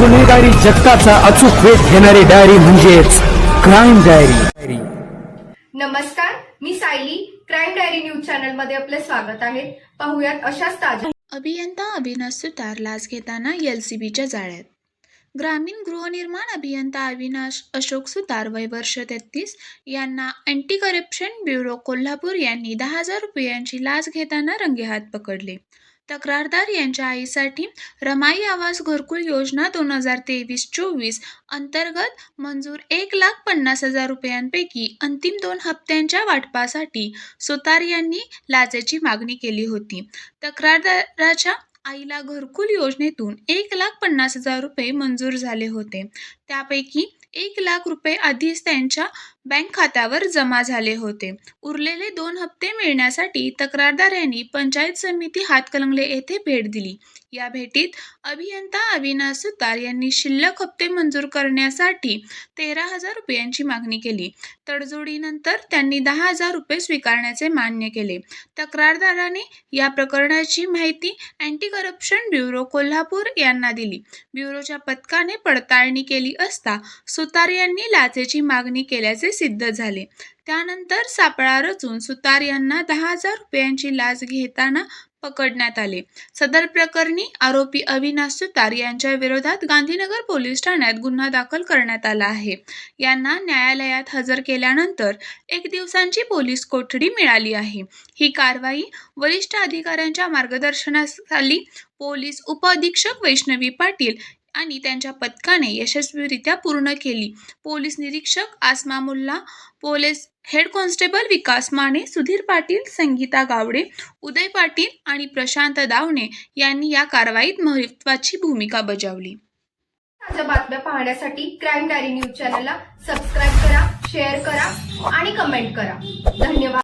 गुन्हेगारी जगताचा अचूक वेध घेणारी डायरी म्हणजेच क्राईम डायरी नमस्कार मी सायली. क्राईम डायरी न्यूज चॅनलमध्ये आपले स्वागत आहे. पाहुयात अशाच ताज्या अभियंता अविनाश सुतार लाच घेताना एलसीबीच्या जाळ्यात. ग्रामीण गृहनिर्माण अभियंता अविनाश अशोक सुतार वय वर्ष तेहतीस यांना अँटी करप्शन ब्युरो कोल्हापूर यांनी दहा हजार रुपयांची लाच घेताना रंगेहात पकडले. तक्रारदार यांच्या आईसाठी रमाई आवास घरकुल योजना दोन हजार तेवीस चोवीस अंतर्गत मंजूर एक लाख पन्नास हजार रुपयांपैकी अंतिम दोन हप्त्यांच्या वाटपासाठी सुतार यांनी लाचेची मागणी केली होती. तक्रारदाराच्या आईला घरकुल योजनेतून एक लाख पन्नास हजार रुपये मंजूर झाले होते. त्यापैकी एक लाख रुपये आधीच त्यांच्या बँक खात्यावर जमा झाले होते. उरलेले दोन हप्ते मिळण्यासाठी तक्रारदार यांनी पंचायत समिती हातकलंगले येथे भेट दिली. या भेटीत अभियंता अविनाश सुतार यांनी शिल्लक हप्ते मंजूर करण्यासाठी तेरा हजार रुपयांची मागणी केली. तडजोडीनंतर त्यांनी दहा हजार रुपये स्वीकारण्याचे मान्य केले. तक्रारदाराने या प्रकरणाची माहिती अँटी करप्शन ब्युरो कोल्हापूर यांना दिली. ब्युरोच्या पथकाने पडताळणी केली असता सुतार यांनी लाचेची मागणी केल्याचे सिद्ध झाले. त्यानंतर सापळा रचून सुतार यांना दहा हजार रुपयांची लाच घेताना पकडण्यात आले. सदर प्रकरणी आरोपी अविनाश सुतार यांच्या विरोधात गांधीनगर पोलीस ठाण्यात गुन्हा दाखल करण्यात आला आहे. यांना न्यायालयात हजर केल्यानंतर एक दिवसांची पोलीस कोठडी मिळाली आहे. ही कारवाई वरिष्ठ अधिकाऱ्यांच्या मार्गदर्शनाखाली पोलीस उपअधीक्षक वैष्णवी पाटील आणि त्यांच्या पथकाने यशस्वीरित्या पूर्ण केली. पोलीस निरीक्षक Asma Mulla police head constable Vikas Mane Sudhir Patil Sangita Gawade Uday Patil आणि प्रशांत दावणे यांनी या कारवाईत महत्वाची भूमिका बजावली. ताज्या बातम्या पाहण्यासाठी क्राईम डायरी न्यूज चॅनलला सबस्क्राईब करा शेअर करा आणि कमेंट करा. धन्यवाद.